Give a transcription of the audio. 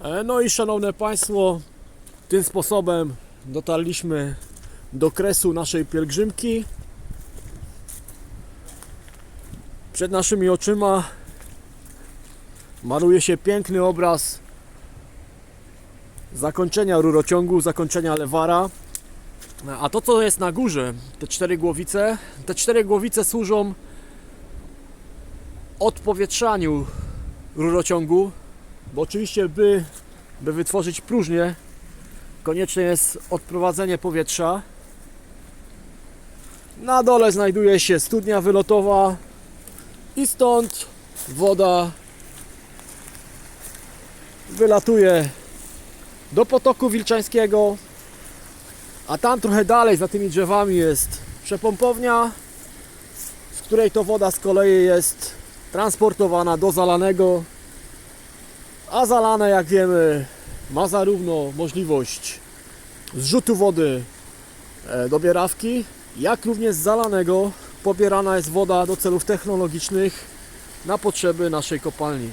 E, No i szanowne Państwo, tym sposobem dotarliśmy do kresu naszej pielgrzymki. Przed naszymi oczyma maluje się piękny obraz zakończenia rurociągu, zakończenia lewara. A to co jest na górze, te cztery głowice, te cztery głowice służą odpowietrzaniu rurociągu, bo oczywiście by, by wytworzyć próżnię konieczne jest odprowadzenie powietrza. Na dole znajduje się studnia wylotowa i stąd woda wylatuje do potoku wilczańskiego, a tam trochę dalej za tymi drzewami jest przepompownia, z której to woda z kolei jest transportowana do zalanego, a zalane jak wiemy ma zarówno możliwość zrzutu wody e, do bierawki, jak również z zalanego pobierana jest woda do celów technologicznych na potrzeby naszej kopalni.